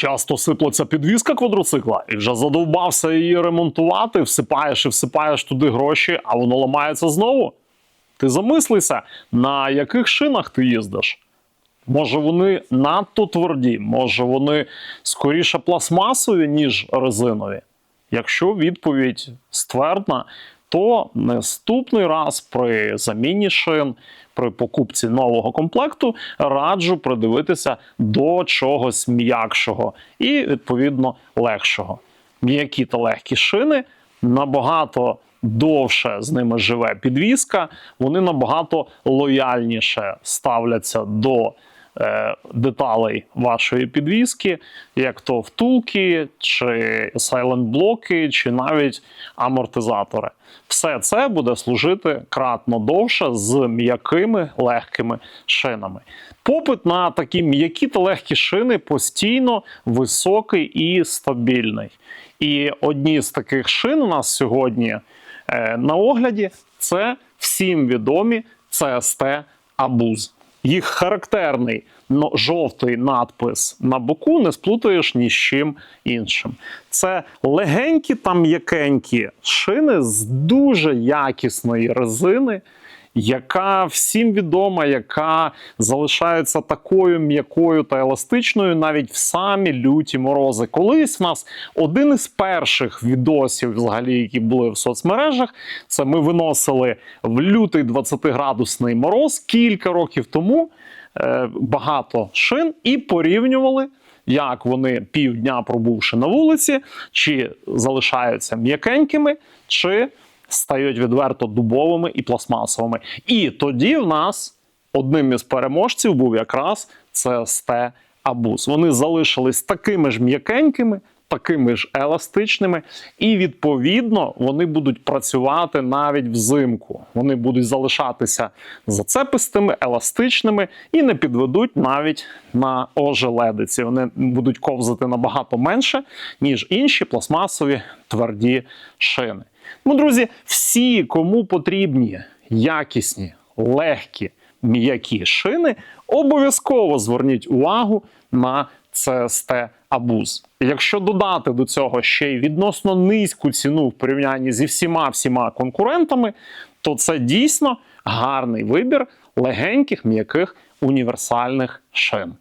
Часто сиплеться підвізка квадроцикла і вже задовбався її ремонтувати, всипаєш і всипаєш туди гроші, а воно ламається знову. Ти замислися, на яких шинах ти їздиш? Може, вони надто тверді, може вони скоріше пластмасові, ніж резинові? Якщо відповідь ствердна, то наступний раз при заміні шин, при покупці нового комплекту раджу придивитися до чогось м'якшого і, відповідно, легшого. М'які та легкі шини набагато довше з ними живе підвізка, вони набагато лояльніше ставляться до деталей вашої підвіски, як то втулки, чи сайлент-блоки, чи навіть амортизатори. Все це буде служити кратно довше з м'якими легкими шинами. Попит на такі м'які та легкі шини постійно високий і стабільний. І одні з таких шин у нас сьогодні е, на огляді це всім відомі CST Абуз. Їх характерний ну, жовтий надпис на боку не сплутаєш ні з чим іншим. Це легенькі та м'якенькі шини з дуже якісної резини, яка всім відома, яка залишається такою м'якою та еластичною навіть в самі люті морози. Колись в нас один із перших відосів, взагалі, які були в соцмережах, це ми виносили в лютий 20-градусний мороз кілька років тому е, багато шин і порівнювали. Як вони півдня пробувши на вулиці, чи залишаються м'якенькими, чи стають відверто дубовими і пластмасовими. І тоді в нас одним із переможців був якраз CST Абус. Вони залишились такими ж м'якенькими, такими ж еластичними, і відповідно вони будуть працювати навіть взимку. Вони будуть залишатися зацепистими, еластичними і не підведуть навіть на ожеледиці. Вони будуть ковзати набагато менше, ніж інші пластмасові тверді шини. Ну, друзі, всі, кому потрібні якісні, легкі, м'які шини, обов'язково зверніть увагу на CST Абуз. Якщо додати до цього ще й відносно низьку ціну в порівнянні зі всіма всіма конкурентами, то це дійсно гарний вибір легеньких, м'яких універсальних шин.